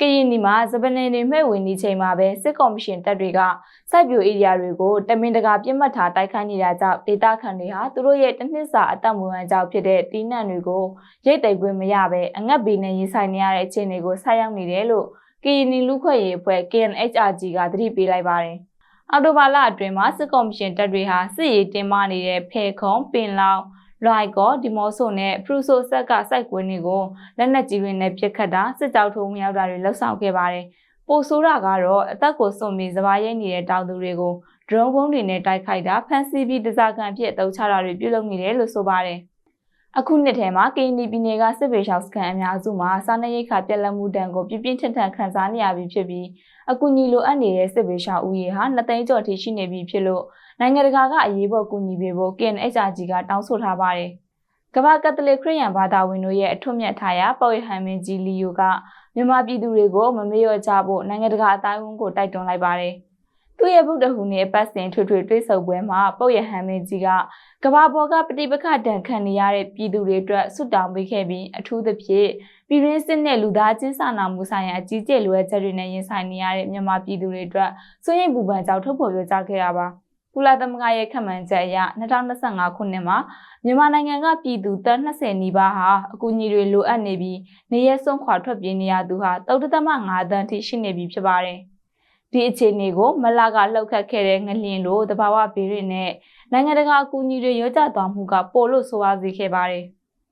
ကရင်နီမှာစပနယ်တွေမဲ့ဝင်နေချိန်မှာပဲစစ်ကော်မရှင်တပ်တွေကစိုက်ပျိုးဧရိယာတွေကိုတမင်တကာပြစ်မှတ်ထားတိုက်ခိုက်နေတာကြောင့်ဒေသခံတွေဟာသူတို့ရဲ့တစ်နှစ်စာအသက်မွေးဝမ်းကြောင့်ဖြစ်တဲ့တီးနှံတွေကိုရိတ်သိမ်းခွင့်မရဘဲအငတ်ဘေးနဲ့ရင်ဆိုင်နေရတဲ့အခြေအနေကိုဆိုက်ရောက်နေတယ်လို့ကရင်နီလူခွင့်ရေးအဖွဲ့ KNHRG ကသတိပေးလိုက်ပါတယ်။အော်တိုဘာလအတွင်းမှာစစ်ကော်မရှင်တပ်တွေဟာစစ်ရေးတင်မာနေတဲ့ဖေခုံပင်လောင် လွိုက်ကောဒီမော့ဆိုနဲ့ဖရူဆိုဆက်ကစိုက်ကွင်းတွေကိုလက်နက်ကြီးတွေနဲ့ပစ်ခတ်တာစစ်ကြောက်ထုံးမရောက်တာတွေလှုပ်ဆောင်ခဲ့ပါတယ်။ပိုဆိုးတာကတော့အသက်ကိုစွန့်ပြီးစပါးရိတ်နေတဲ့တောင်သူတွေကို drone ဘုံတွေနဲ့တိုက်ခိုက်တာဖန်စီပြီးတစားကန်ဖြစ်အတုံးချတာတွေပြုလုပ်နေတယ်လို့ဆိုပါတယ်။ အခုနှစ်ထဲမှာကရင်ပြည်နယ်ကစစ်ပေရှောက်စကန်အများစုမှာစားနပ်ရိက္ခာပြက်လက်မှုတန်ကိုပြပြင်းထန်ထန်ခံစားနေရပြီဖြစ်ပြီးအကူအညီလိုအပ်နေတဲ့စစ်ပေရှောက်ဦးရေဟာ2သိန်းကျော်ထိရှိနေပြီဖြစ်လို့နိုင်ငံတကာကအရေးပေါ်ကူညီပေးဖို့ KNHRG ကတောင်းဆိုထားပါတယ်။ကမ္ဘာကက်သလစ်ခရစ်ယာန်ဘာသာဝင်တို့ရဲ့အထွတ်မြတ်ထားရာပေါ့ရဟန်မင်းကြီးလီယိုကမြန်မာပြည်သူတွေကိုမမေ့လျော့ကြဖို့နိုင်ငံတကာအတိုင်းအဝန်ကိုတိုက်တွန်းလိုက်ပါတယ်။ သူ့ရဲ့ဗုဒ္ဓဟူနေ့အပတ်စဉ်ထွေထွေတွေ့ဆုံပွဲမှာပုတ်ရဟန်းမင်းကြီးကကမ္ဘာပေါ်ကပဋိပက္ခဒဏ်ခံနေရတဲ့ပြည်သူတွေအတွက်ဆုတောင်းပေးခဲ့ပြီးအထူးသဖြင့်ပြည်ရင်းစစ်နဲ့လူသားချင်းစာနာမှုဆိုင်ရာအကြီးကျယ်လိုအပ်ချက်တွေနဲ့ရင်ဆိုင်နေရတဲ့မြန်မာပြည်သူတွေအတွက်စိုးရိမ်ပူပန်ကြောင့်ထုတ်ဖော်ပြောကြားခဲ့တာပါ။ကုလသမဂ္ဂရဲ့ခန့်မှန်းချက်အရ2025ခုနှစ်မှာမြန်မာနိုင်ငံကပြည်သူတန်း20နီးပါးဟာအကူအညီတွေလိုအပ်နေပြီးနေရဲစွန့်ခွာထွက်ပြေးနေရသူဟာ3.5တန်းထိရှိနေပြီဖြစ်ပါတယ်။ ဒီအခြေအနေကိုမလာကလှုပ်ခတ်ခဲ့တဲ့ငလျင်လိုတဘာဝဘေးတွေနဲ့နိုင်ငံတကာအကူအညီတွေရောကြသွားမှုကပို့လို့ဆိုပါစေခဲ့ပါတယ်။